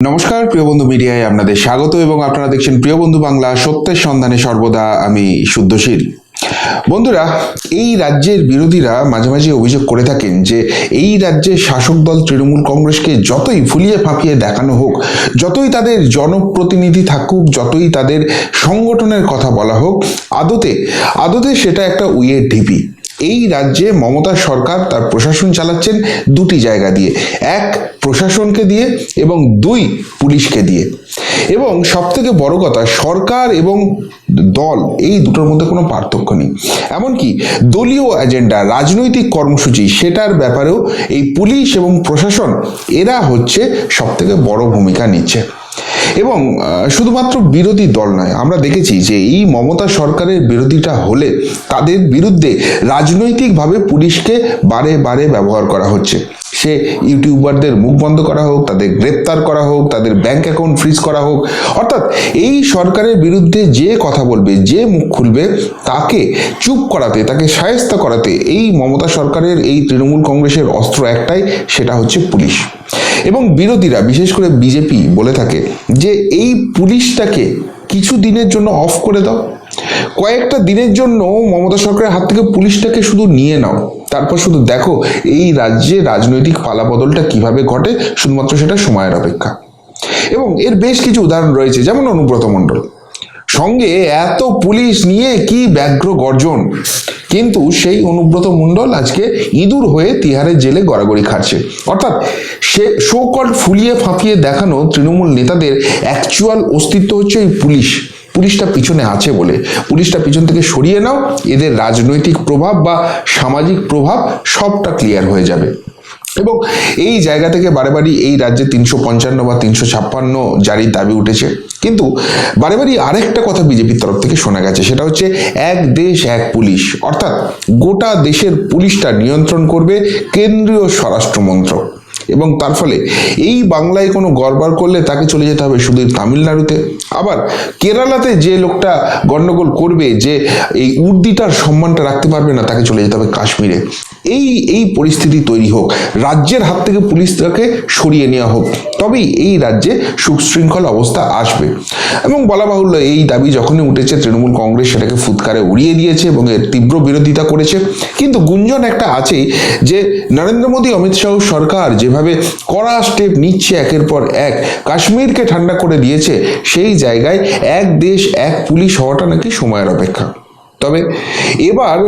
নমস্কার, প্রিয় বন্ধু মিডিয়ায় আপনাদের স্বাগত এবং আপনারা দেখছেন প্রিয় বন্ধু বাংলা, সত্যের সন্ধানে সর্বদা আমি শুদ্ধশীল। বন্ধুরা, এই রাজ্যের বিরোধীরা মাঝে মাঝে অভিযোগ করে থাকেন যে এই রাজ্যের শাসক দল তৃণমূল কংগ্রেসকে যতই ফুলিয়ে ফাঁপিয়ে দেখানো হোক, যতই তাদের জনপ্রতিনিধি থাকুক, যতই তাদের সংগঠনের কথা বলা হোক, আদতে আদতে সেটা একটা উইয়ের ঢিপি। এই রাজ্যে মমতা সরকার তার প্রশাসন চালাচ্ছেন দুটি জায়গা দিয়ে। এক, প্রশাসনকে দিয়ে এবং দুই, পুলিশকে দিয়ে। এবং সব থেকে বড় কথা, সরকার এবং দল, এই দুটোর মধ্যে কোনো পার্থক্য নেই। এমনকি দলীয় এজেন্ডা রাজনৈতিক কর্মসূচি, সেটার ব্যাপারেও এই পুলিশ এবং প্রশাসন, এরা হচ্ছে সব থেকে বড় ভূমিকা নিচ্ছে। এবং শুধুমাত্র বিরোধী দল নয়, আমরা দেখেছি যে এই মমতা সরকারের বিরোধীটা হলে তাদের বিরুদ্ধে রাজনৈতিকভাবে পুলিশকে বারে বারে ব্যবহার করা হচ্ছে। সে ইউটিউবারদের মুখ বন্ধ করা হোক, তাদের গ্রেপ্তার করা হোক, তাদের ব্যাংক অ্যাকাউন্ট ফ্রিজ করা হোক, অর্থাৎ এই সরকারের বিরুদ্ধে যে কথা বলবে, যে মুখ খুলবে, তাকে চুপ করাতে, তাকে সায়স্তা করাতে এই মমতা সরকারের, এই তৃণমূল কংগ্রেসের অস্ত্র একটাই, সেটা হচ্ছে পুলিশ। এবং বিরোধীরা, বিশেষ করে বিজেপি বলে থাকে যে, এই পুলিশটাকে কিছু দিনের জন্য অফ করে দাও। কয়েকটা দিনের জন্য মমতা সরকারের হাত থেকে পুলিশটাকে শুধু নিয়ে নাও। তারপর শুধু দেখো, এই রাজ্যে রাজনৈতিক পালাবদলটা কীভাবে ঘটে, শুধুমাত্র সেটা সময়ের অপেক্ষা। এবং এর বেশ কিছু উদাহরণ রয়েছে, যেমন অনুব্রত মণ্ডল। সঙ্গে এত পুলিশ নিয়ে কি ব্যগ্র গর্জন। কিন্তু সেই অনুব্রত মণ্ডল আজকে ইঁদুর হয়ে তিহারের জেলে গড়াগড়ি খাচ্ছে অর্থাৎ সে শোকট ফুলিয়ে ফাঁপিয়ে দেখানো তৃণমূল নেতাদের অ্যাকচুয়াল অস্তিত্ব হচ্ছে এই পুলিশ। পুলিশটা পিছনে আছে বলে। পুলিশটা পিছন থেকে সরিয়ে নাও, এদের রাজনৈতিক প্রভাব বা সামাজিক প্রভাব সবটা ক্লিয়ার হয়ে যাবে। এবং এই জায়গা থেকে বারে বারে এই রাজ্যে তিনশো পঞ্চান্ন বা তিনশো ছাপ্পান্ন জারির দাবি উঠেছে। কিন্তু বারে বারে আরেকটা কথা বিজেপির তরফ থেকে শোনা গেছে, সেটা হচ্ছে এক দেশ, এক পুলিশ। অর্থাৎ গোটা দেশের পুলিশটা নিয়ন্ত্রণ করবে কেন্দ্রীয় স্বরাষ্ট্র মন্ত্রক। এবং তার ফলে এই বাংলায় কোনো গড়বড় করলে তাকে চলে যেতে হবে শুধু তামিলনাড়ুতে। আবার কেরালাতে যে লোকটা গণ্ডগোল করবে, যে এই উর্দিটার সম্মানটা রাখতে পারবে না, তাকে চলে যেতে হবে কাশ্মীরে। এই এই পরিস্থিতি তৈরি হোক, রাজ্যের হাত থেকে পুলিশটাকে সরিয়ে নেওয়া হোক, তবেই এই রাজ্যে সুশৃঙ্খল অবস্থা আসবে। এবং বলা বাহুল্য, এই দাবি যখনই উঠেছে, তৃণমূল কংগ্রেস সেটাকে ফুৎকারে উড়িয়ে দিয়েছে এবং এর তীব্র বিরোধিতা করেছে। কিন্তু গুঞ্জন একটা আছেই যে, নরেন্দ্র মোদী, অমিত শাহ সরকার যেভাবে কড়া স্টেপ নিচ্ছে একের পর এক, কাশ্মীরকে ঠান্ডা করে দিয়েছে, সেই জায়গায় এক দেশ, এক পুলিশ হওয়াটা নাকি সময়ের অপেক্ষা। তবে এবার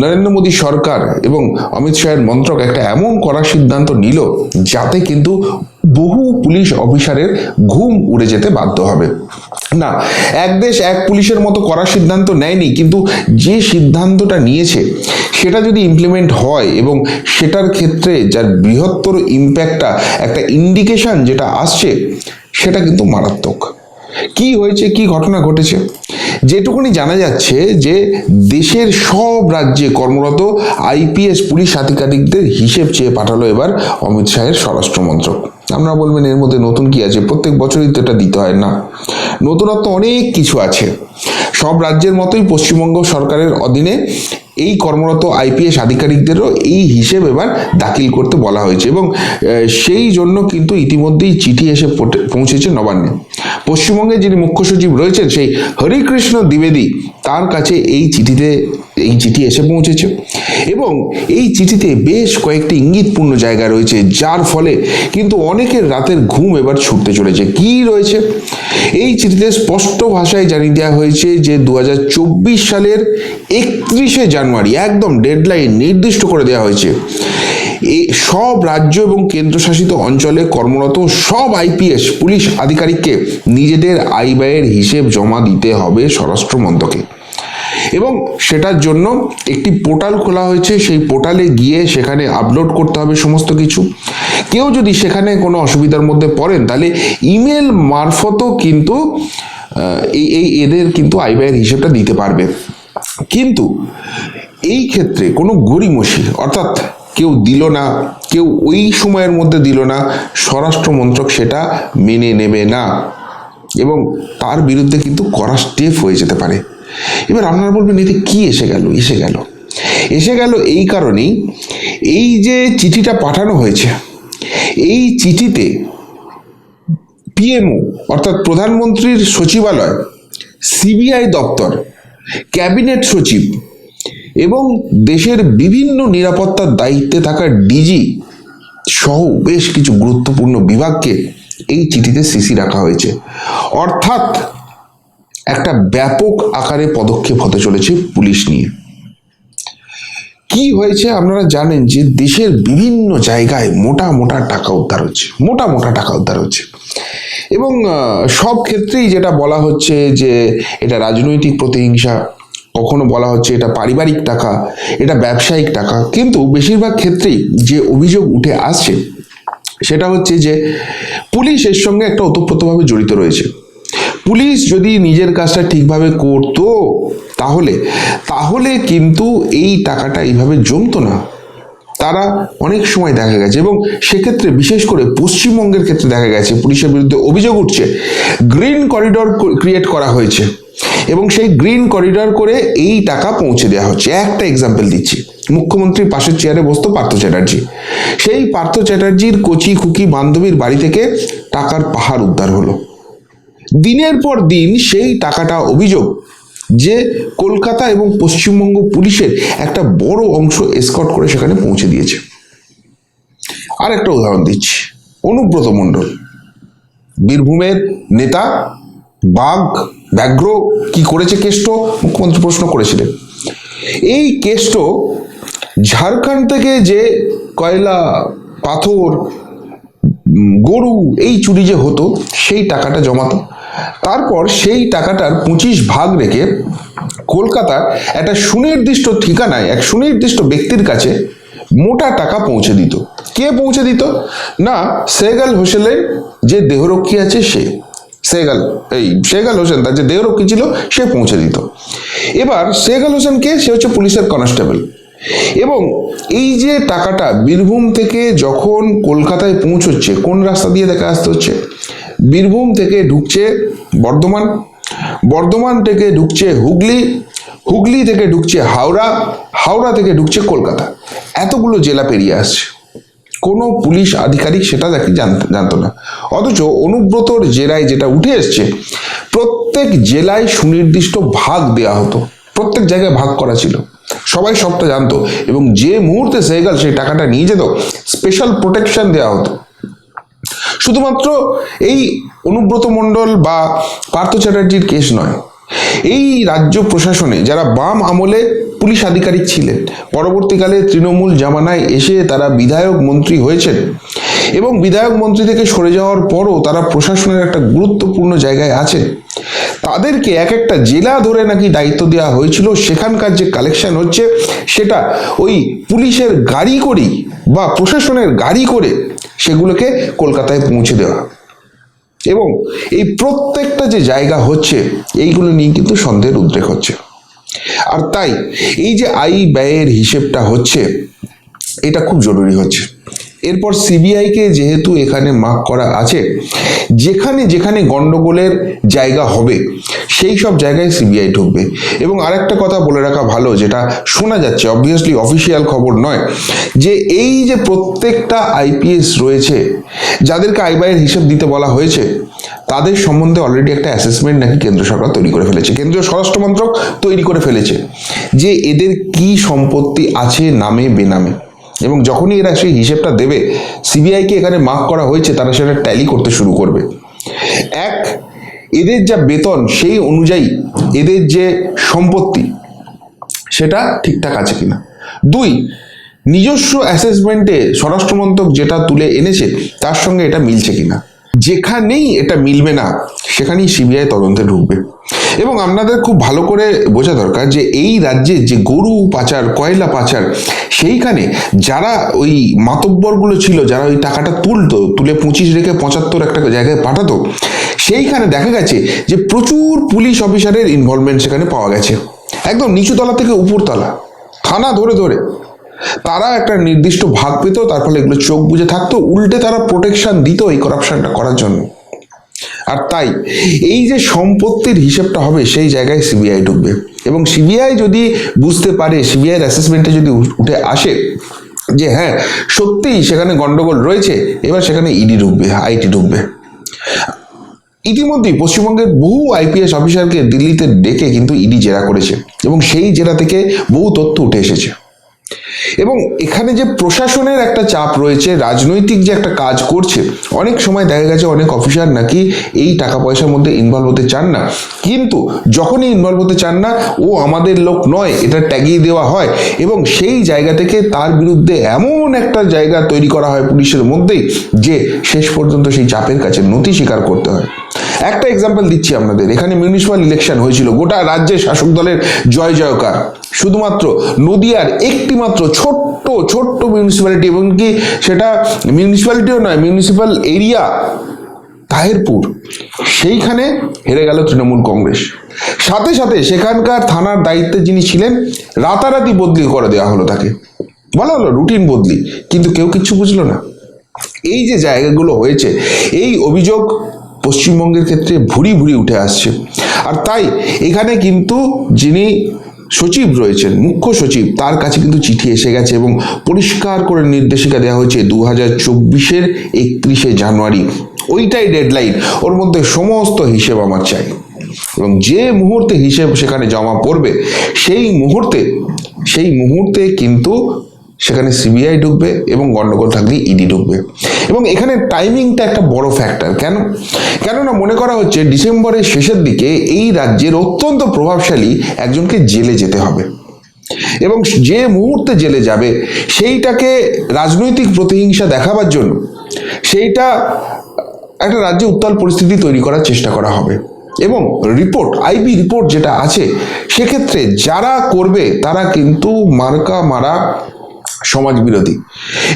নরেন্দ্র মোদী সরকার এবং অমিত শাহের মন্ত্রক একটা এমন কড়া সিদ্ধান্ত নিল যাতে কিন্তু বহু পুলিশ অফিসারের ঘুম উড়ে যেতে বাধ্য হবে। না, এক দেশ এক পুলিশের মতো করার সিদ্ধান্ত নেয়নি, কিন্তু যে সিদ্ধান্তটা নিয়েছে, সেটা যদি ইমপ্লিমেন্ট হয় এবং সেটার ক্ষেত্রে যার বৃহত্তর ইম্প্যাক্টটা একটা ইন্ডিকেশন যেটা আসছে, সেটা কিন্তু মারাত্মক। কি হয়েছে, কি ঘটনা ঘটেছে? যেটুকুনি জানা যাচ্ছে যে দেশের সব রাজ্যে কর্মরত আইপিএস পুলিশ আধিকারিকদের হিসেব চেয়ে পাঠালো এবার অমিত শাহের স্বরাষ্ট্র মন্ত্রক। আপনারা বলবেন, এর মধ্যে নতুন কি আছে? প্রত্যেক বছরই তো এটা দিতে হয় না। নতুনত্ব অনেক কিছু আছে। সব রাজ্যের মতোই পশ্চিমবঙ্গ সরকারের অধীনে এই কর্মরত আইপিএস আধিকারিকদেরও এই হিসেব এবার দাখিল করতে বলা হয়েছে এবং সেই জন্য কিন্তু ইতিমধ্যেই চিঠি এসে পৌঁছে- পৌঁছেছে নবান্নে। পশ্চিমবঙ্গে যিনি মুখ্য সচিব রয়েছেন সেই হরিকৃষ্ণ দ্বিবেদী তার কাছে এই চিঠিতে, এই চিঠি এসে পৌঁছেছে। এবং এই চিঠিতে বেশ কয়েকটি ইঙ্গিতপূর্ণ জায়গা রয়েছে, যার ফলে কিন্তু অনেকের রাতের ঘুম এবার ছুটতে চলেছে। কি রয়েছে? এই চিঠিতে স্পষ্ট ভাষায় জানিয়ে দেওয়া হয়েছে যে দু হাজার চব্বিশ সালের একত্রিশে জানুয়ারি একদম ডেডলাইন নির্দিষ্ট করে দেওয়া হয়েছে। এই সব রাজ্য এবং কেন্দ্রশাসিত অঞ্চলে কর্মরত সব আইপিএস পুলিশ আধিকারিককে নিজেদের আয় ব্যয়ের হিসেব জমা দিতে হবে স্বরাষ্ট্র মন্ত্রকে এবং সেটার জন্য একটি পোর্টাল খোলা হয়েছে, সেই পোর্টালে গিয়ে সেখানে আপলোড করতে হবে সমস্ত কিছু। কেউ যদি সেখানে কোনো অসুবিধার মধ্যে পড়েন, তাহলে ইমেল মারফতও কিন্তু এই এদের কিন্তু আয় ব্যয়ের হিসেবটা দিতে পারবে। কিন্তু এই ক্ষেত্রে কোনো গড়িমসি অর্থাৎ কেউ দিল না, কেউ ওই সময়ের মধ্যে দিল না, স্বরাষ্ট্র মন্ত্রক সেটা মেনে নেবে না। এবং তার বিরুদ্ধে কিন্তু কড়া স্টেপ হয়ে যেতে পারে। এবার আপনারা বলবেন, এতে কি এসে গেল? এসে গেল। এসে গেল এই কারণেই এই যে চিঠিটা পাঠানো হয়েছে, এই চিঠিতে পিএমও, অর্থাৎ প্রধানমন্ত্রীর সচিবালয়, সিবিআই দপ্তর, ক্যাবিনেট সচিব এবং দেশের বিভিন্ন নিরাপত্তার দায়িত্বে থাকা ডিজি সহ বেশ কিছু গুরুত্বপূর্ণ বিভাগকে এই চিঠিতে সিসি রাখা হয়েছে। অর্থাৎ একটা ব্যাপক আকারে পদক্ষেপ হতে চলেছে পুলিশ নিয়ে। কি হয়েছে আপনারা জানেন যে দেশের বিভিন্ন জায়গায় মোটা মোটা টাকা উদ্ধার হচ্ছে, মোটা মোটা টাকা উদ্ধার হচ্ছে। এবং সব ক্ষেত্রেই যেটা বলা হচ্ছে যে এটা রাজনৈতিক প্রতিহিংসা কখনো বলা হচ্ছে এটা পারিবারিক টাকা, এটা ব্যবসায়িক টাকা। কিন্তু বেশিরভাগ ক্ষেত্রেই যে অভিযোগ উঠে আসছে, সেটা হচ্ছে যে পুলিশ এর সঙ্গে একটা ওতপ্রোতভাবে জড়িত রয়েছে। পুলিশ যদি নিজের কাজটা ঠিকভাবে করতো, তাহলে তাহলে কিন্তু এই টাকাটা এইভাবে জমতো না। তারা অনেক সময় দেখা গেছে এবং সেক্ষেত্রে বিশেষ করে পশ্চিমবঙ্গের ক্ষেত্রে দেখা গেছে, পুলিশের বিরুদ্ধে অভিযোগ উঠছে, গ্রিন করিডর ক্রিয়েট করা হয়েছে। এবং সেই গ্রিন করিডর করে এই টাকা পৌঁছে দেওয়া হচ্ছে। একটা এক্সাম্পল দিচ্ছি। মুখ্যমন্ত্রীর পাশের চেয়ারে বসতো পার্থ চ্যাটার্জি। সেই পার্থ চ্যাটার্জির কচি খুকি বান্ধবীর বাড়ি থেকে টাকার পাহাড় উদ্ধার হলো। দিনের পর দিন সেই টাকাটা অভিযোগ যে কলকাতা এবং পশ্চিমবঙ্গ পুলিশের একটা বড় অংশ এসকট করে সেখানে পৌঁছে দিয়েছে। আর একটা উদাহরণ দিচ্ছি। অনুব্রত মণ্ডল। বীরভূমের নেতা বাঘ ব্যাঘ্র কি করেছে কেষ্ট? মুখ্যমন্ত্রী প্রশ্ন করেছিলেন। এই কেষ্ট ঝাড়খণ্ড থেকে যে কয়লা, পাথর, গরু এই চুরি যে হতো, সেই টাকাটা জমাতো। তারপর সেই টাকাটার পঁচিশ ভাগ রেখে কলকাতার একটা সুনির্দিষ্ট ঠিকানায়, এক সুনির্দিষ্ট ব্যক্তির কাছে মোটা টাকা পৌঁছে দিত। কে পৌঁছে দিত? না সেগাল হোসেলের যে দেহরক্ষী আছে সে। সেগাল এই সেগাল হোসেন, তার যে দেহরক্ষী ছিল, সে পৌঁছে দিত। এবার সেগাল হোসেন কে সে হচ্ছে পুলিশের কনস্টেবল। এবং এই যে টাকাটা বীরভূম থেকে যখন কলকাতায় পৌঁছচ্ছে, কোন রাস্তা দিয়ে দেখা আসতে হচ্ছে? বীরভূম থেকে ঢুকছে বর্ধমান। বর্ধমান থেকে ঢুকছে হুগলি। হুগলি থেকে ঢুকছে হাওড়া। হাওড়া থেকে ঢুকছে কলকাতা। এতগুলো জেলা পেরিয়ে আসছে। কোনো পুলিশ আধিকারিক সেটা দেখি জানত না। অথচ অনুব্রতর জেলায় যেটা উঠে এসছে, প্রত্যেক জেলায় সুনির্দিষ্ট ভাগ দেওয়া হতো। প্রত্যেক জায়গায় ভাগ করা ছিল। সবাই সবটা জানতো এবং যে মুহূর্তে সেগাল সেই টাকাটা নিয়ে যেত স্পেশাল প্রোটেকশন দেওয়া হতো। শুধুমাত্র এই অনুব্রত মণ্ডল বা পার্থ চ্যাটার্জির কেস নয়, এই রাজ্য প্রশাসনে যারা বাম আমলে পুলিশ আধিকারিক ছিলেন। পরবর্তীকালে তৃণমূল জামানায় এসে তারা বিধায়ক মন্ত্রী হয়েছেন এবং বিধায়ক মন্ত্রী থেকে সরে যাওয়ার পরও তারা প্রশাসনের একটা গুরুত্বপূর্ণ জায়গায় আছেন। তাদেরকে এক একটা জেলা ধরে নাকি দায়িত্ব দেওয়া হয়েছিল। সেখানকার যে কালেকশন হচ্ছে, সেটা ওই পুলিশের গাড়ি করেই বা প্রশাসনের গাড়ি করে সেগুলোকে কলকাতায় পৌঁছে দেওয়া। এবং এই প্রত্যেকটা যে জায়গা হচ্ছে, এইগুলো নিয়ে কিন্তু সন্দেহের উদ্রেক হচ্ছে। আর তাই, এই যে আয় ব্যয়ের হিসেবটা হচ্ছে, এটা খুব জরুরি হচ্ছে। এরপর সিবিআইকে যেহেতু এখানে মার্ক করা আছে, যেখানে যেখানে গন্ডগোলের জায়গা হবে, সেই সব জায়গায় সিবিআই ঢুকবে। এবং আরেকটা কথা বলে রাখা ভালো, যেটা শোনা যাচ্ছে অবভিয়াসলি অফিসিয়াল খবর নয়, যে এই যে প্রত্যেকটা আইপিএস রয়েছে, যাদেরকে আয় ব্যয়ের হিসেব দিতে বলা হয়েছে তাদের সম্বন্ধে অলরেডি একটা অ্যাসেসমেন্ট নাকি কেন্দ্র সরকার তৈরি করে ফেলেছে। কেন্দ্রীয় স্বরাষ্ট্র মন্ত্রক তৈরি করে ফেলেছে যে এদের কি সম্পত্তি আছে নামে, বেনামে। এবং যখনই এরা সেই হিসেবটা দেবে সিবিআইকে এখানে মার্ক করা হয়েছে, তারা সেটা ট্যালি করতে শুরু করবে। এক, এদের যা বেতন, সেই অনুযায়ী এদের যে সম্পত্তি, সেটা ঠিকঠাক আছে কিনা। দুই, নিজস্ব অ্যাসেসমেন্টে স্বরাষ্ট্রমন্ত্রক যেটা তুলে এনেছে, তার সঙ্গে এটা মিলছে কিনা। যেখানেই এটা মিলবে না, সেখানেই সিবিআই তদন্তে ঢুকবে। এবং আপনাদের খুব ভালো করে বোঝা দরকার যে এই রাজ্যে যে গরু পাচার, কয়লা পাচার, সেইখানে যারা ওই মাতব্বরগুলো ছিল, যারা ওই টাকাটা তুলতো, তুলে পঁচিশ রেখে পঁচাত্তর একটা জায়গায় পাঠাতো, সেইখানে দেখা গেছে যে প্রচুর পুলিশ অফিসারের ইনভলভমেন্ট সেখানে পাওয়া গেছে। একদম নিচুতলা থেকে উপরতলা, থানা ধরে ধরে। তারা একটা নির্দিষ্ট ভাগ পেত, তার ফলে এগুলো চোখ বুঝে থাকতো, উল্টে তারা প্রোটেকশন দিত এই করাপশনটা করার জন্য। আর তাই, এই যে সম্পত্তির হিসেবটা হবে, সেই জায়গায় সিবিআই ঢুকবে। এবং সিবিআই যদি বুঝতে পারে সিবিআইয়ের অ্যাসেসমেন্টে যদি উঠে আসে যে হ্যাঁ সত্যিই সেখানে গন্ডগোল রয়েছে, এবার সেখানে ইডি ঢুকবে আইটি ঢুকবে। ইতিমধ্যেই পশ্চিমবঙ্গের বহু আইপিএস অফিসারকে দিল্লিতে ডেকে কিন্তু ইডি জেরা করেছে, এবং সেই জেরা থেকে বহু তথ্য উঠে এসেছে। এবং এখানে যে প্রশাসনের একটা চাপ রয়েছে, রাজনৈতিক যে একটা কাজ করছে, অনেক সময় দেখা গেছে অনেক অফিসার নাকি এই টাকা পয়সার মধ্যে ইনভলভ হতে চান না। কিন্তু যখনই ইনভলভ হতে চান না, ও আমাদের লোক নয়, এটা ট্যাগিয়ে দেওয়া হয় এবং সেই জায়গা থেকে তার বিরুদ্ধে এমন একটা জায়গা তৈরি করা হয় পুলিশের মধ্যেই যে শেষ পর্যন্ত সেই চাপের কাছে নথি স্বীকার করতে হয়। একটা এক্সাম্পল দিচ্ছি আপনাদের। এখানে মিউনিসিপ্যাল ইলেকশন হয়েছিল, গোটা রাজ্যের শাসক দলের জয় জয়কার। শুধুমাত্র নদিয়ার একটি মাত্র ছোট্ট ছোট্ট মিউনিসিপ্যালিটি এবং কি সেটা মিউনিসিপ্যালিটিও নয় মিউনিসিপ্যাল এরিয়া তাহেরপুর। সেইখানে হেরে গেল তৃণমূল কংগ্রেস। সাথে সাথে সেখানকার থানার দায়িত্বে যিনি ছিলেন, রাতারাতি বদলি করে দেওয়া হলো তাকে। বলা হলো রুটিন বদলি, কিন্তু কেউ কিচ্ছু বুঝলো না। এই যে জায়গাগুলো হয়েছে, এই অভিযোগ পশ্চিমবঙ্গের ক্ষেত্রে ভুরি ভুরি উঠে আসছে। আর তাই এখানে কিন্তু যিনি সচিব রয়েছেন, মুখ্য সচিব, তার কাছে কিন্তু চিঠি এসে গেছে এবং পরিষ্কার করে নির্দেশিকা দেওয়া হয়েছে দু হাজার চব্বিশের একত্রিশে জানুয়ারি। ওইটাই ডেডলাইন ওর মধ্যে সমস্ত হিসেব আমার চাই। এবং যে মুহূর্তে হিসেব সেখানে জমা পড়বে, সেই মুহূর্তে সেই মুহূর্তে কিন্তু সেখানে সিবিআই ঢুকবে এবং গন্ডগোল থাকলে ইডি ঢুকবে। এবং এখানে টাইমিংটা একটা বড় ফ্যাক্টর কেন? কেননা মনে করা হচ্ছে ডিসেম্বরের শেষের দিকে এই রাজ্যের অত্যন্ত প্রভাবশালী একজনকে জেলে যেতে হবে। এবং যে মুহূর্তে জেলে যাবে, সেইটাকে রাজনৈতিক প্রতিহিংসা দেখাবার জন্য সেইটা একটা রাজ্যে উত্তাল পরিস্থিতি তৈরি করার চেষ্টা করা হবে। এবং রিপোর্ট আইবি রিপোর্ট যেটা আছে, সেক্ষেত্রে যারা করবে, তারা কিন্তু মার্কা মারা সমাজ বিরোধী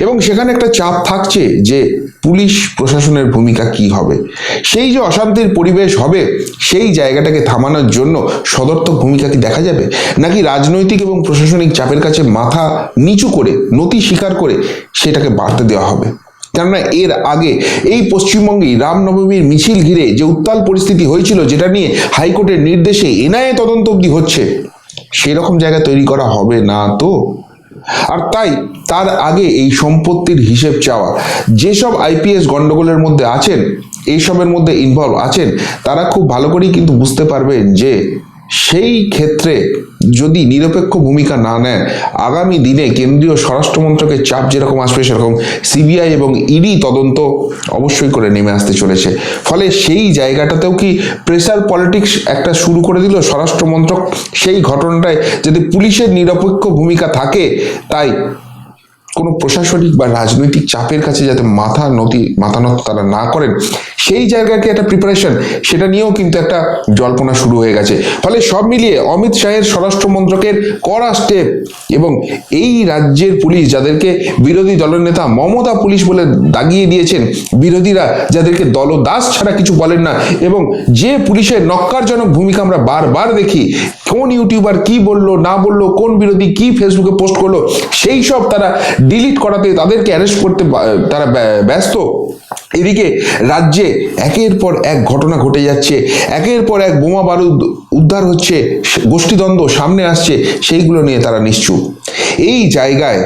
এবং সেখানে একটা চাপ থাকছে যে পুলিশ প্রশাসনের ভূমিকা কি হবে। সেই যে অশান্তির পরিবেশ হবে, সেই জায়গাটাকে থামানোর জন্য সদর্থক ভূমিকা কি দেখা যাবে? নাকি রাজনৈতিক এবং প্রশাসনিক চাপের কাছে মাথা নিচু করে নতি স্বীকার করে সেটাকে বাড়তে দেওয়া হবে? কেননা এর আগে এই পশ্চিমবঙ্গেই রামনবমীর মিছিল ঘিরে যে উত্তাল পরিস্থিতি হয়েছিল, যেটা নিয়ে হাইকোর্টের নির্দেশে এনআইএ তদন্ত অবধি হচ্ছে সেরকম জায়গা তৈরি করা হবে না তো? আর তাই তার আগে এই সম্পত্তির হিসেব চাওয়া। যেসব আইপিএস গন্ডগোলের মধ্যে আছেন, এইসবের মধ্যে ইনভলভ আছেন, তারা খুব ভালো করেই কিন্তু বুঝতে পারবেন যে সেই ক্ষেত্রে যদি নিরপেক্ষ ভূমিকা না নেন আগামী দিনে কেন্দ্রীয় স্বরাষ্ট্র মন্ত্রকের চাপ যেরকম আসবে, সেরকম সিবিআই এবং ইডি তদন্ত অবশ্যই করে নেমে আসতে চলেছে। ফলে সেই জায়গাটাতেও কি প্রেসার পলিটিক্স একটা শুরু করে দিল স্বরাষ্ট্রমন্ত্রক? সেই ঘটনাটায় যদি পুলিশের নিরপেক্ষ ভূমিকা থাকে, তাই কোনো প্রশাসনিক বা রাজনৈতিক চাপের কাছে যাতে মাথা নতি, মাথা নত তারা না করেন সেই জায়গাকে একটা প্রিপারেশন সেটা নিয়েও কিন্তু একটা জল্পনা শুরু হয়ে গেছে। ফলে সব মিলিয়ে অমিত শাহের স্বরাষ্ট্র মন্ত্রকের কড়া স্টেপ এবং এই রাজ্যের পুলিশ যাদেরকে বিরোধী দলের নেতা মমতা পুলিশ বলে দাগিয়ে দিয়েছেন, বিরোধীরা যাদেরকে দলদাস ছাড়া কিছু বলেন না এবং যে পুলিশের নক্কারজনক ভূমিকা আমরা বারবার দেখি, কোন ইউটিউবার কি বলল, না বলল, কোন বিরোধী কি ফেসবুকে পোস্ট করল, সেই সব তারা ডিলিট করাতে, তাদেরকে অ্যারেস্ট করতে তারা ব্য- ব্যস্ত। এদিকে রাজ্যে একের পর এক ঘটনা ঘটে যাচ্ছে, একের পর এক বোমা বারুদ উদ্ধার হচ্ছে, গোষ্ঠীদ্বন্দ্ব সামনে আসছে, সেইগুলো নিয়ে তারা নিশ্চুপ। এই জায়গায়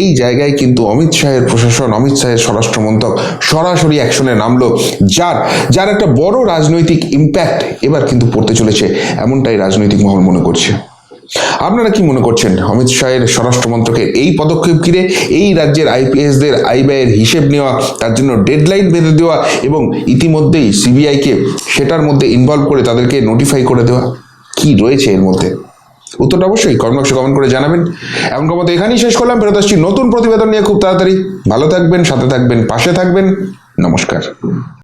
এই জায়গায় কিন্তু অমিত শাহের প্রশাসন, অমিত শাহের স্বরাষ্ট্র মন্ত্রক সরাসরি অ্যাকশনে নামলো, যার যার একটা বড় রাজনৈতিক ইম্প্যাক্ট এবার কিন্তু পড়তে চলেছে, এমনটাই রাজনৈতিক মহল মনে করছে। আপনারা কি মনে করছেন? অমিত শাহের স্বরাষ্ট্র মন্ত্রকের এই পদক্ষেপ ঘিরে এই রাজ্যের আইপিএসদের আই ব্যয়ের হিসেব নেওয়া, তার জন্য ডেডলাইন বেঁধে দেওয়া এবং ইতিমধ্যেই সিবিআইকে সেটার মধ্যে ইনভলভ করে তাদেরকে নোটিফাই করে দেওয়া, কি রয়েছে এর মধ্যে? উত্তরটা অবশ্যই কমেন্ট কমেন্ট করে জানাবেন। এমন মতো এখানেই শেষ করলাম, ফেরত আসছি নতুন প্রতিবেদন নিয়ে খুব তাড়াতাড়ি। ভালো থাকবেন, সাথে থাকবেন, পাশে থাকবেন। নমস্কার।